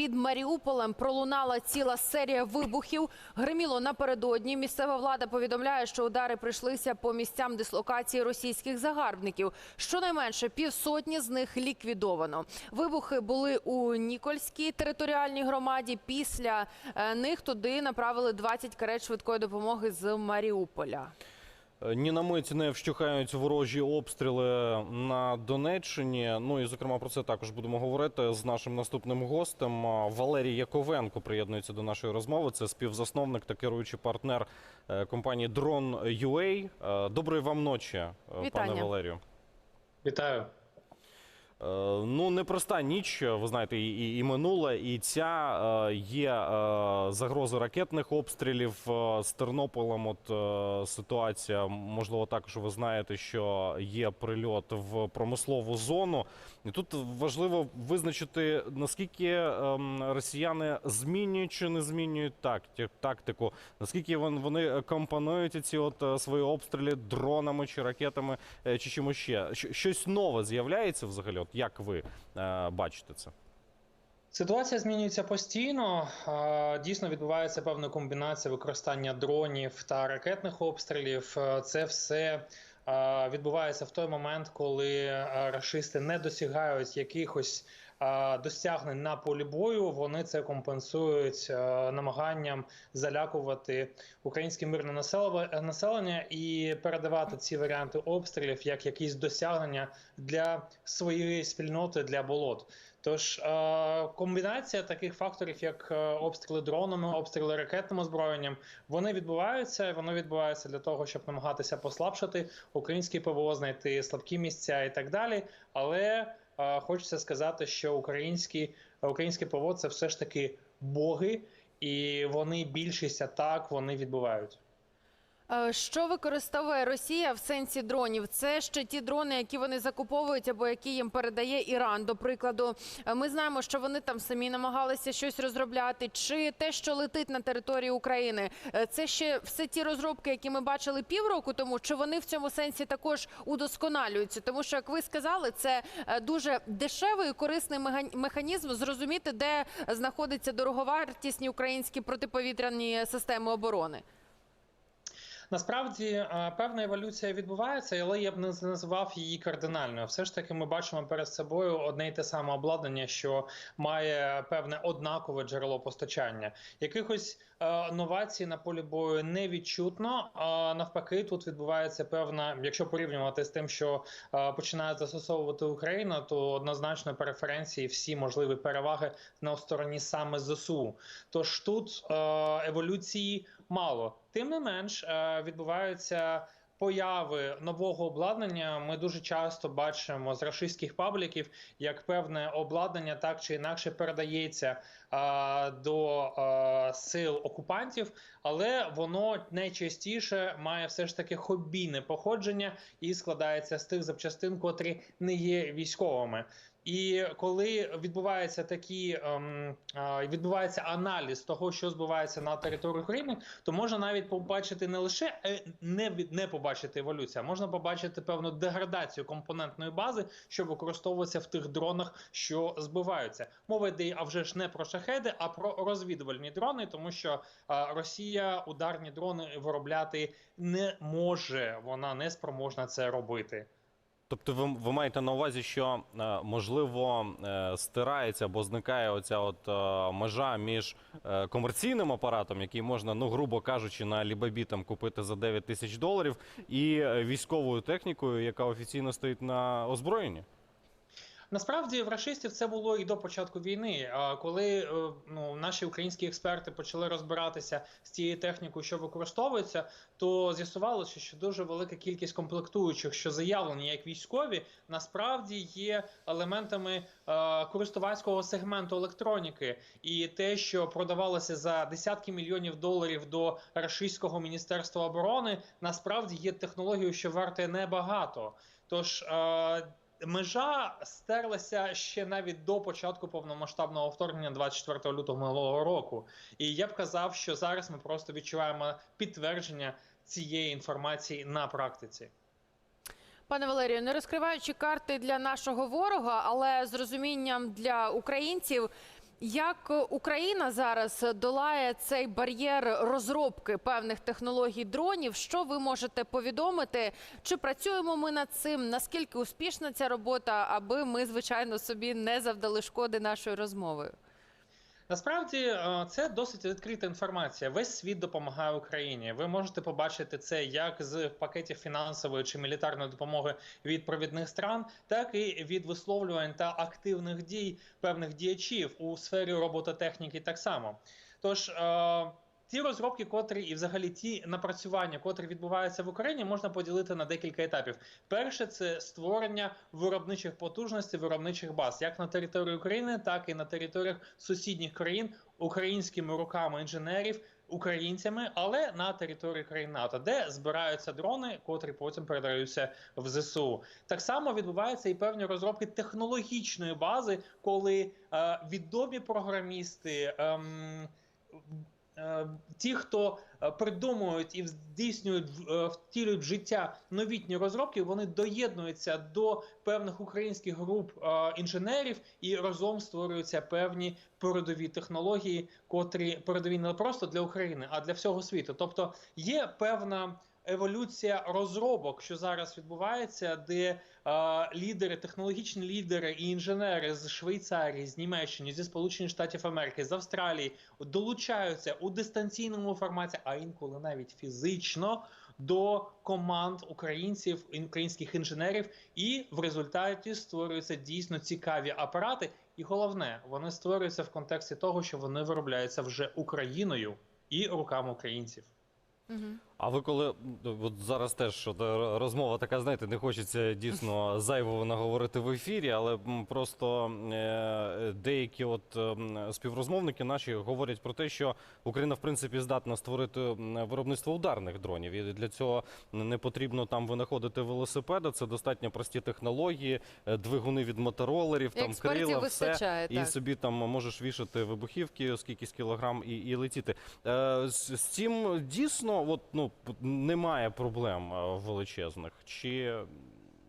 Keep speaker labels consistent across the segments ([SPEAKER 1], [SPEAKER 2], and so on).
[SPEAKER 1] під Маріуполем пролунала ціла серія вибухів. Гриміло напередодні. Місцева влада повідомляє, що удари прийшлися по місцям дислокації російських загарбників. Щонайменше півсотні з них ліквідовано. Вибухи були у Нікольській територіальній громаді. Після е, них туди направили 20 карет швидкої допомоги з Маріуполя.
[SPEAKER 2] Е, Ні на мить не вщухають ворожі обстріли на Донеччині. Ну і зокрема про це також будемо говорити з нашим наступним гостем. Валерій Яковенко приєднується до нашої розмови. Це співзасновник та керуючий партнер е, компанії Drone.ua. Е, Доброї вам ночі, Вітання. пане Валерію.
[SPEAKER 3] Вітаю.
[SPEAKER 2] Е, Ну, непроста ніч, ви знаєте, і, і, і минула, і ця е, є е, загроза ракетних обстрілів з Тернополем. От ситуація, можливо, також ви знаєте, що є прильот в промислову зону. І тут важливо визначити, наскільки ем, росіяни змінюють чи не змінюють тактику, наскільки вон- вони компонують ці от е, свої обстріли дронами чи ракетами е, чи чимось ще. Щось нове з'являється взагалі? От як ви е, бачите це?
[SPEAKER 3] Ситуація змінюється постійно. Дійсно відбувається певна комбінація використання дронів та ракетних обстрілів. Це все відбувається в той момент, коли а, рашисти не досягають якихось досягнень на полі бою. Вони це компенсують намаганням залякувати українське мирне населе- населення і передавати ці варіанти обстрілів як якісь досягнення для своєї спільноти для болот. Тож е, комбінація таких факторів, як е, обстріли дронами, обстріли ракетним озброєнням, вони відбуваються. Вони відбуваються для того, щоб намагатися послабшити українське ПВО, знайти слабкі місця і так далі. Але е, хочеться сказати, що українські українське ПВО це все ж таки боги, і вони більшість атак вони відбувають.
[SPEAKER 1] Е, Що використовує Росія в сенсі дронів? Це ще ті дрони, які вони закуповують або які їм передає Іран. До прикладу, Е, ми знаємо, що вони там самі намагалися щось розробляти. Чи те, що летить на території України, Е, це ще все ті розробки, які ми бачили півроку тому. Чи вони в цьому сенсі також удосконалюються? Тому що, як ви сказали, це дуже дешевий і корисний механізм зрозуміти, де знаходяться дороговартісні українські протиповітряні системи оборони.
[SPEAKER 3] Насправді певна еволюція відбувається, але я б не назвав її кардинальною. Все ж таки, ми бачимо перед собою одне й те саме обладнання, що має певне однакове джерело постачання. Якихось е, новацій на полі бою не відчутно. А навпаки, тут відбувається певна, якщо порівнювати з тим, що е, починає застосовувати Україна, то однозначно преференції всі можливі переваги на стороні саме ЗСУ. Тож тут е, еволюції мало. Тим не менш, е, відбуваються появи нового обладнання. Ми дуже часто бачимо з рашистських пабліків, як певне обладнання так чи інакше передається е, до е, сил окупантів, але воно найчастіше має все ж таки хобійне походження і складається з тих запчастин, котрі не є військовими. І коли відбуваються такі ем, відбувається аналіз того, що збувається на території України, то можна навіть побачити не лише е, не від- не побачити еволюцію, а можна побачити певну деградацію компонентної бази, що використовується в тих дронах, що збиваються. Мова йде а вже ж не про шахеди, а про розвідувальні дрони, тому що е, Росія ударні дрони виробляти не може, вона не спроможна це робити.
[SPEAKER 2] Тобто, ви, ви маєте на увазі, що е, можливо е, стирається або зникає оця от е, межа між комерційним апаратом, який можна, ну грубо кажучи, на Alibaba там купити за 9 тисяч доларів, і військовою технікою, яка офіційно стоїть на озброєнні.
[SPEAKER 3] Насправді в рашистів це було і до початку війни. Коли е, ну наші українські експерти почали розбиратися з тією технікою, що використовується, то з'ясувалося, що дуже велика кількість комплектуючих, що заявлені як військові, насправді є елементами е, користувацького сегменту електроніки, і те, що продавалося за десятки мільйонів доларів до рашистського міністерства оборони, насправді є технологією, що варте небагато. Тож е, Межа стерлася ще навіть до початку повномасштабного вторгнення 24 лютого минулого року. І я б казав, що зараз ми просто відчуваємо підтвердження цієї інформації на практиці.
[SPEAKER 1] Пане Валерію, не розкриваючи карти для нашого ворога, але з розумінням для українців. Як Україна зараз долає цей бар'єр розробки певних технологій дронів? Що ви можете повідомити? Чи працюємо ми над цим? Наскільки успішна ця робота, аби ми, звичайно, собі не завдали шкоди нашою розмовою?
[SPEAKER 3] Насправді е, це досить відкрита інформація. Весь світ допомагає Україні. Ви можете побачити це як з пакетів фінансової чи мілітарної допомоги від провідних стран, так і від висловлювань та активних дій певних діячів у сфері робототехніки. Так само. Тож е, ті розробки, котрі і взагалі ті напрацювання, котрі відбуваються в Україні, можна поділити на декілька етапів. Перше це створення виробничих потужностей, виробничих баз, як на території України, так і на територіях сусідніх країн українськими руками інженерів. Українцями, але на території країн НАТО, де збираються дрони, котрі потім передаються в ЗСУ. Так само відбуваються і певні розробки технологічної бази, коли е, відомі програмісти. е, Ті, хто е, придумують і здійснюють е, втілюють в життя новітні розробки, вони доєднуються до певних українських груп е, інженерів і разом створюються певні передові технології, котрі передові не просто для України, а для всього світу. Тобто є певна еволюція розробок, що зараз відбувається, де е, лідери, технологічні лідери і інженери з Швейцарії, з Німеччини, зі Сполучених Штатів Америки, з Австралії долучаються у дистанційному форматі, а інколи навіть фізично. До команд українців, українських інженерів, і в результаті створюються дійсно цікаві апарати. І головне, вони створюються в контексті того, що вони виробляються вже Україною і руками українців.
[SPEAKER 1] Угу.
[SPEAKER 2] А ви коли от зараз теж що розмова така, знаєте, не хочеться дійсно зайвого наговорити в ефірі, але просто е, деякі от ем, співрозмовники наші говорять про те, що Україна в принципі здатна створити виробництво ударних дронів. І для цього не потрібно там винаходити велосипеди. Це достатньо прості технології, е, двигуни від моторолерів, там крила, все. І
[SPEAKER 1] так.
[SPEAKER 2] собі там можеш вішати вибухівки, скількись кілограм, і, і летіти. Е, з цим дійсно от, ну, немає проблем е, величезних. Чи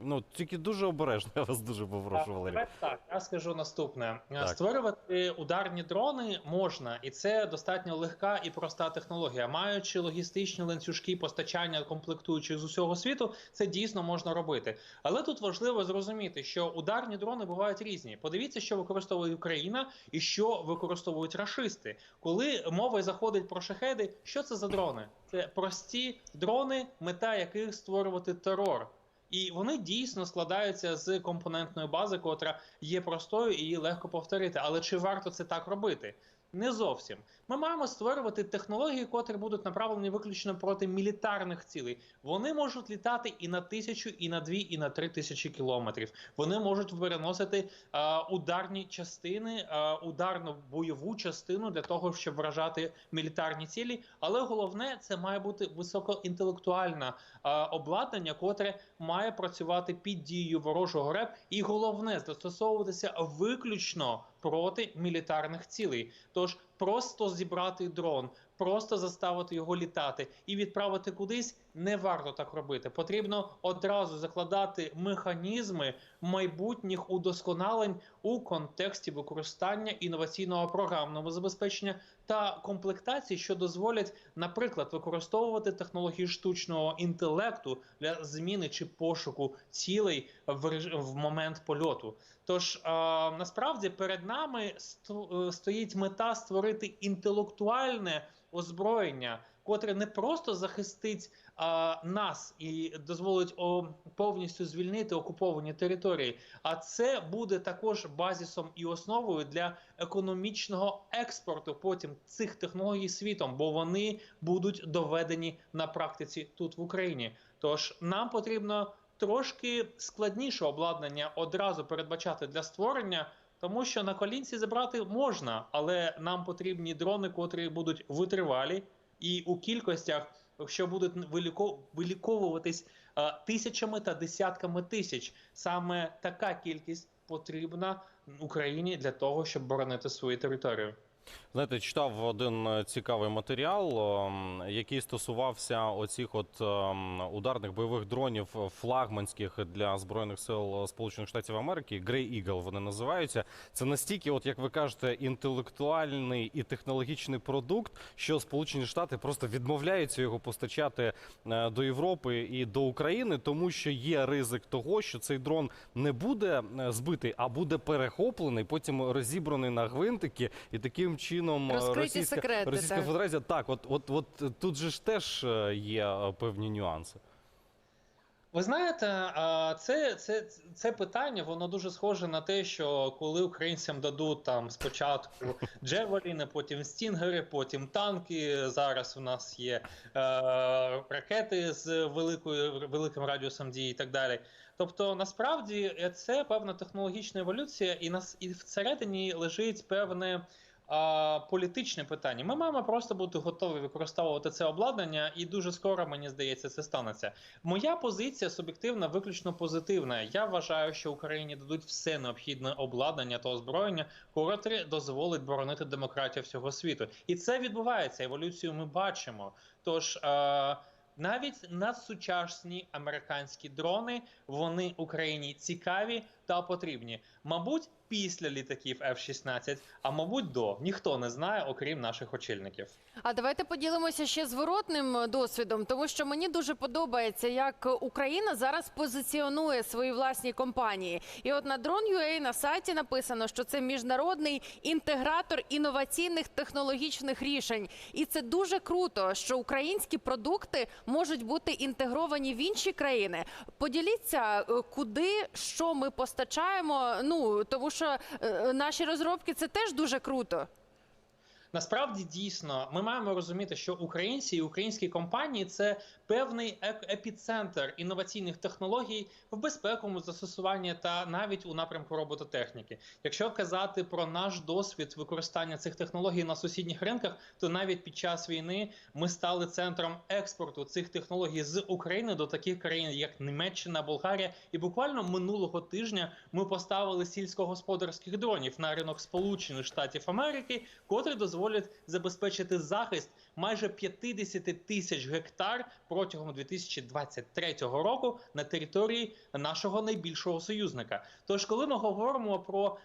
[SPEAKER 2] ну тільки дуже обережно, я вас дуже попрошу,
[SPEAKER 3] Так,
[SPEAKER 2] Валерій.
[SPEAKER 3] Так, я скажу наступне:
[SPEAKER 2] Так.
[SPEAKER 3] створювати ударні дрони можна, і це достатньо легка і проста технологія. Маючи логістичні ланцюжки постачання комплектуючих з усього світу, це дійсно можна робити. Але тут важливо зрозуміти, що ударні дрони бувають різні. Подивіться, що використовує Україна і що використовують рашисти. Коли мова заходить про шахеди, що це за дрони? Це прості дрони, мета яких створювати терор. І вони дійсно складаються з компонентної бази, котра є простою і її легко повторити. Але чи варто це так робити? Не зовсім. Ми маємо створювати технології, котрі будуть направлені виключно проти мілітарних цілей. Вони можуть літати і на тисячу, і на дві, і на три тисячі кілометрів. Вони можуть переносити е, ударні частини, е, ударну бойову частину для того, щоб вражати мілітарні цілі. Але головне, це має бути високоінтелектуальне е, обладнання, котре має працювати під дією ворожого РЕП, і головне застосовуватися виключно проти мілітарних цілей. Тож просто зібрати дрон, просто заставити його літати і відправити кудись не варто так робити. Потрібно одразу закладати механізми майбутніх удосконалень у контексті використання інноваційного програмного забезпечення та комплектацій, що дозволять, наприклад, використовувати технології штучного інтелекту для зміни чи пошуку цілей в, реж- в момент польоту. Тож а, насправді перед нами е, стоїть мета створити інтелектуальне озброєння, котре не просто захистить а, нас і дозволить о, повністю звільнити окуповані території, а це буде також базісом і основою для економічного експорту потім цих технологій світом, бо вони будуть доведені на практиці тут в Україні. Тож нам потрібно трошки складніше обладнання одразу передбачати для створення. Тому що на колінці забрати можна, але нам потрібні дрони, котрі будуть витривалі, і у кількостях, що будуть виліко- виліковуватись е, тисячами та десятками тисяч. Саме така кількість потрібна Україні для того, щоб боронити свою територію.
[SPEAKER 2] Знаєте, читав один е, цікавий матеріал, який стосувався оцих от ем, ударних бойових дронів е, флагманських для збройних сил Сполучених Штатів Америки. Grey Eagle вони називаються. Це настільки, от як ви кажете, інтелектуальний і технологічний продукт, що Сполучені Штати просто відмовляються його постачати е, до Європи і до України, тому що є ризик того, що цей дрон не буде е, збитий, а буде перехоплений, потім розібраний на гвинтики, і таким чином е,
[SPEAKER 1] Розкриті
[SPEAKER 2] Російська,
[SPEAKER 1] секрети,
[SPEAKER 2] Російська
[SPEAKER 1] так.
[SPEAKER 2] Федерація так, от, от, от тут же ж теж е, є е, певні нюанси.
[SPEAKER 3] Ви знаєте, це, це, це питання, воно дуже схоже на те, що коли українцям дадуть там спочатку джевеліни, потім стінгери, потім танки. Зараз у нас є е, ракети з великою великим радіусом дії і так далі. Тобто, насправді це певна технологічна еволюція, і нас і всередині лежить певне. Політичне питання. Ми маємо просто бути готові використовувати це обладнання, і дуже скоро мені здається, це станеться. Моя позиція суб'єктивна, виключно позитивна. Я вважаю, що Україні дадуть все необхідне обладнання та озброєння, котре дозволить боронити демократію всього світу. І це відбувається. Еволюцію ми бачимо. Тож. Е- навіть надсучасні американські дрони вони Україні цікаві та потрібні. Мабуть, після літаків F-16, а мабуть, до ніхто не знає, окрім наших очільників.
[SPEAKER 1] А давайте поділимося ще зворотним е, досвідом, тому що мені дуже подобається, як Україна зараз позиціонує свої власні компанії. І от на Drone.ua на сайті написано, що це міжнародний інтегратор інноваційних технологічних рішень. І це дуже круто, що українські продукти можуть бути інтегровані в інші країни. Поділіться, е, куди що ми постачаємо. Ну тому що е, наші розробки це теж дуже круто.
[SPEAKER 3] Насправді дійсно ми маємо розуміти, що українці і українські компанії це певний епіцентр інноваційних технологій в безпековому застосуванні та навіть у напрямку робототехніки. Якщо казати про наш досвід використання цих технологій на сусідніх ринках, то навіть під час війни ми стали центром експорту цих технологій з України до таких країн, як Німеччина, Болгарія. І буквально минулого тижня ми поставили сільськогосподарських дронів на ринок Сполучених Штатів Америки, котрі дозволять забезпечити захист майже 50 тисяч гектар протягом 2023 року на території нашого найбільшого союзника. Тож, коли ми говоримо про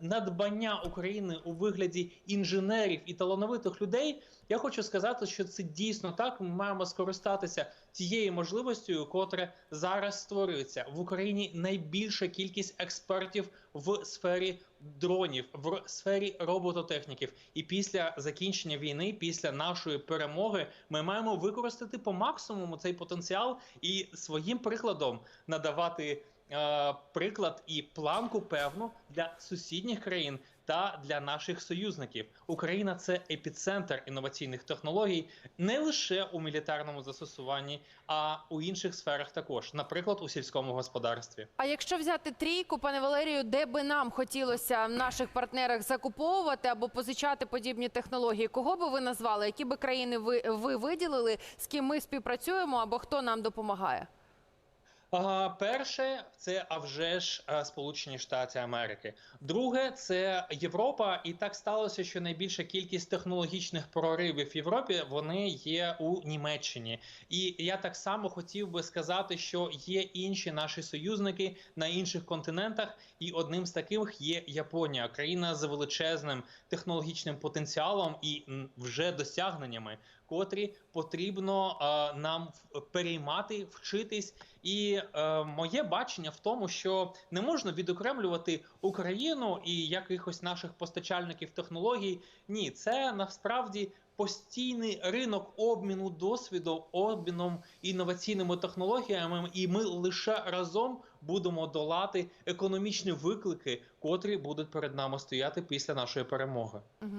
[SPEAKER 3] надбання України у вигляді інженерів і талановитих людей, я хочу сказати, що це дійсно так. Ми маємо скористатися тією можливістю, котре зараз створюється в Україні. Найбільша кількість експертів в сфері дронів, в сфері робототехніків. І після закінчення війни, після нашої перемоги, ми маємо використати по максимуму цей потенціал і своїм прикладом надавати. е, Приклад і планку певну для сусідніх країн та для наших союзників. Україна це епіцентр інноваційних технологій не лише у мілітарному застосуванні, а у інших сферах також, наприклад, у сільському господарстві.
[SPEAKER 1] А якщо взяти трійку, пане Валерію, де би нам хотілося в наших партнерах закуповувати або позичати подібні технології, кого би ви назвали? Які би країни ви, ви виділили, з ким ми співпрацюємо або хто нам допомагає?
[SPEAKER 3] А, перше, це а вже ж е, Сполучені Штати Америки. Друге, це Європа, і так сталося, що найбільша кількість технологічних проривів в Європі вони є у Німеччині. І я так само хотів би сказати, що є інші наші союзники на інших континентах, і одним з таких є Японія, країна з величезним технологічним потенціалом і вже досягненнями, котрі потрібно е, нам переймати, вчитись. І е, моє бачення в тому, що не можна відокремлювати Україну і якихось наших постачальників технологій. Ні, це насправді постійний ринок обміну досвіду, обміном інноваційними технологіями, і ми лише разом будемо долати економічні виклики, котрі будуть перед нами стояти після нашої перемоги.
[SPEAKER 1] Угу.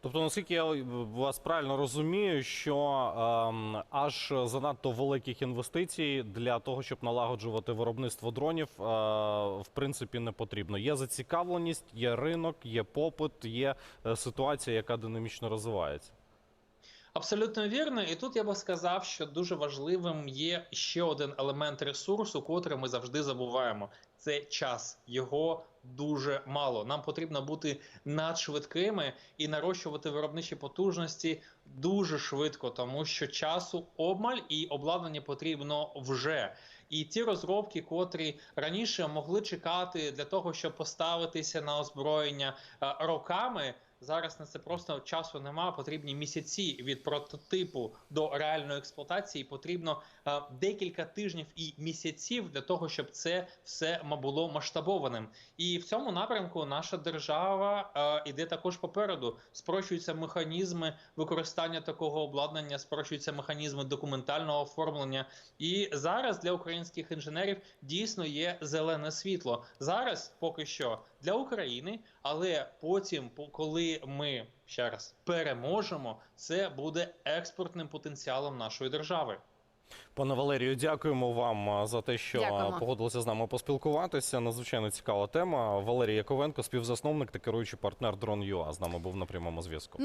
[SPEAKER 2] Тобто, наскільки я вас правильно розумію, що ем, аж занадто великих інвестицій для того, щоб налагоджувати виробництво дронів, е, в принципі, не потрібно. Є зацікавленість, є ринок, є попит, є е, ситуація, яка динамічно розвивається.
[SPEAKER 3] Абсолютно вірно, і тут я би сказав, що дуже важливим є ще один елемент ресурсу, котрий ми завжди забуваємо. Це час. Його дуже мало. Нам потрібно бути надшвидкими і нарощувати виробничі потужності дуже швидко, тому що часу обмаль і обладнання потрібно вже. І ті розробки, котрі раніше могли чекати для того, щоб поставитися на озброєння е, роками. Зараз на це просто часу немає. Потрібні місяці від прототипу до реальної експлуатації. Потрібно е, декілька тижнів і місяців для того, щоб це все було масштабованим. І в цьому напрямку наша держава е, іде також попереду. Спрощуються механізми використання такого обладнання, спрощуються механізми документального оформлення. І зараз для українських інженерів дійсно є зелене світло. Зараз поки що для України, але потім, по- коли ми ще раз переможемо, це буде експортним потенціалом нашої держави.
[SPEAKER 2] Пане Валерію, дякуємо вам за те, що
[SPEAKER 1] Дякуємо.
[SPEAKER 2] погодилися з нами поспілкуватися. Надзвичайно цікава тема. Валерій Яковенко, співзасновник та керуючий партнер Drone.ua з нами був на прямому зв'язку.